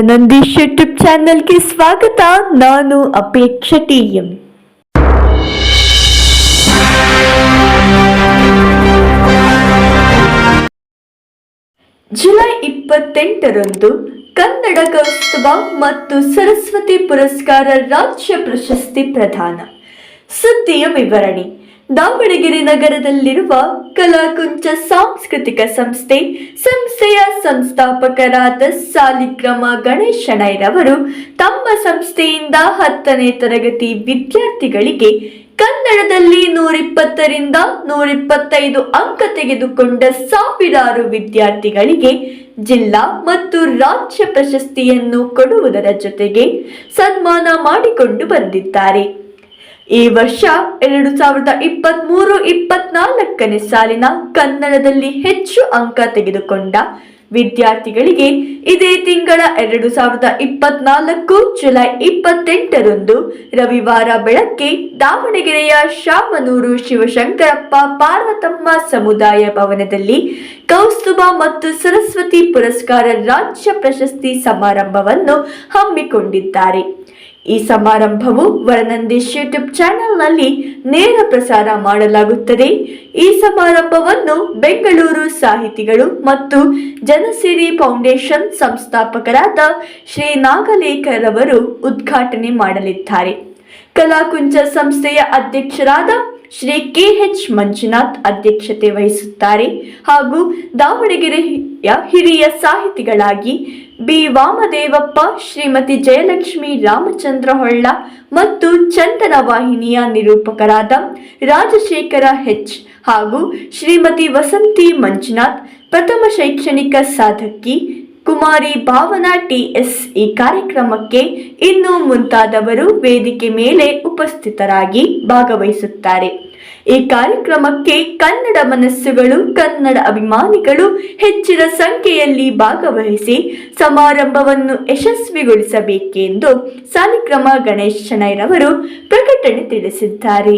Nandish YouTube ಚಾನೆಲ್ಗೆ ಸ್ವಾಗತ. ನಾನು ಅಪೇಕ್ಷ ಟಿ ಎಂ. ಜುಲೈ ಇಪ್ಪತ್ತೆಂಟರಂದು ಕನ್ನಡ ಕೌಸ್ತುಭ ಮತ್ತು ಸರಸ್ವತಿ ಪುರಸ್ಕಾರ ರಾಜ್ಯ ಪ್ರಶಸ್ತಿ ಪ್ರದಾನ. ಸುದ್ದಿಯ ವಿವರಣೆ. ದಾವಣಗೆರೆ ನಗರದಲ್ಲಿರುವ ಕಲಾಕುಂಚ ಸಾಂಸ್ಕೃತಿಕ ಸಂಸ್ಥೆ, ಸಂಸ್ಥೆಯ ಸಂಸ್ಥಾಪಕರಾದ ಸಾಲಿಗ್ರಾಮ ಗಣೇಶನೈರವರು ತಮ್ಮ ಸಂಸ್ಥೆಯಿಂದ ಹತ್ತನೇ ತರಗತಿ ವಿದ್ಯಾರ್ಥಿಗಳಿಗೆ ಕನ್ನಡದಲ್ಲಿ ನೂರಿಪ್ಪತ್ತರಿಂದ ನೂರಿಪ್ಪತ್ತೈದು ಅಂಕ ತೆಗೆದುಕೊಂಡ ಸಾವಿರಾರು ವಿದ್ಯಾರ್ಥಿಗಳಿಗೆ ಜಿಲ್ಲಾ ಮತ್ತು ರಾಜ್ಯ ಪ್ರಶಸ್ತಿಯನ್ನು ಕೊಡುವುದರ ಜೊತೆಗೆ ಸನ್ಮಾನ ಮಾಡಿಕೊಂಡು ಬಂದಿದ್ದಾರೆ. ಈ ವರ್ಷ ಎರಡು ಸಾವಿರದ ಇಪ್ಪತ್ತ್ ಮೂರು ಇಪ್ಪತ್ನಾಲ್ಕನೇ ಸಾಲಿನ ಕನ್ನಡದಲ್ಲಿ ಹೆಚ್ಚು ಅಂಕ ತೆಗೆದುಕೊಂಡ ವಿದ್ಯಾರ್ಥಿಗಳಿಗೆ ಇದೇ ತಿಂಗಳ ಎರಡು ಸಾವಿರದ ಇಪ್ಪತ್ನಾಲ್ಕು ಜುಲೈ ಇಪ್ಪತ್ತೆಂಟರಂದು ರವಿವಾರ ಬೆಳಗ್ಗೆ ದಾವಣಗೆರೆಯ ಶಾಮನೂರು ಶಿವಶಂಕರಪ್ಪ ಪಾರ್ವತಮ್ಮ ಸಮುದಾಯ ಭವನದಲ್ಲಿ ಕೌಸ್ತುಭ ಮತ್ತು ಸರಸ್ವತಿ ಪುರಸ್ಕಾರ ರಾಜ್ಯ ಪ್ರಶಸ್ತಿ ಸಮಾರಂಭವನ್ನು ಹಮ್ಮಿಕೊಂಡಿದ್ದಾರೆ. ಈ ಸಮಾರಂಭವು ವರನಂದೀಶ್ ಯೂಟ್ಯೂಬ್ ಚಾನೆಲ್ನಲ್ಲಿ ನೇರ ಪ್ರಸಾರ ಮಾಡಲಾಗುತ್ತದೆ. ಈ ಸಮಾರಂಭವನ್ನು ಬೆಂಗಳೂರು ಸಾಹಿತಿಗಳು ಮತ್ತು ಜನಸಿರಿ ಫೌಂಡೇಶನ್ ಸಂಸ್ಥಾಪಕರಾದ ಶ್ರೀ ನಾಗಲೇಖರವರು ಉದ್ಘಾಟನೆ ಮಾಡಲಿದ್ದಾರೆ. ಕಲಾಕುಂಚ ಸಂಸ್ಥೆಯ ಅಧ್ಯಕ್ಷರಾದ ಶ್ರೀ ಕೆ ಎಚ್ ಮಂಜುನಾಥ್ ಅಧ್ಯಕ್ಷತೆ ವಹಿಸುತ್ತಾರೆ ಹಾಗೂ ದಾವಣಗೆರೆಯ ಹಿರಿಯ ಸಾಹಿತಿಗಳಾಗಿ ಬಿ. ವಾಮದೇವಪ್ಪ, ಶ್ರೀಮತಿ ಜಯಲಕ್ಷ್ಮಿ ರಾಮಚಂದ್ರ ಹೊಳ್ಳ ಮತ್ತು ಚಂದನ ವಾಹಿನಿಯ ನಿರೂಪಕರಾದ ರಾಜಶೇಖರ ಹೆಚ್ ಹಾಗೂ ಶ್ರೀಮತಿ ವಸಂತಿ ಮಂಜುನಾಥ್ ಪ್ರಥಮ ಶೈಕ್ಷಣಿಕ ಸಾಧಕಿ ಕುಮಾರಿ ಭಾವನಾ ಟಿಎಸ್ ಈ ಕಾರ್ಯಕ್ರಮಕ್ಕೆ ಇನ್ನೂ ಮುಂತಾದವರು ವೇದಿಕೆ ಮೇಲೆ ಉಪಸ್ಥಿತರಾಗಿ ಭಾಗವಹಿಸುತ್ತಾರೆ. ಈ ಕಾರ್ಯಕ್ರಮಕ್ಕೆ ಕನ್ನಡ ಮನಸ್ಸುಗಳು, ಕನ್ನಡ ಅಭಿಮಾನಿಗಳು ಹೆಚ್ಚಿನ ಸಂಖ್ಯೆಯಲ್ಲಿ ಭಾಗವಹಿಸಿ ಸಮಾರಂಭವನ್ನು ಯಶಸ್ವಿಗೊಳಿಸಬೇಕೆಂದು ಸಾಲಿಕ್ರಮ ಗಣೇಶ್ ಶೆಣೈರವರು ಪ್ರಕಟಣೆ ತಿಳಿಸಿದ್ದಾರೆ.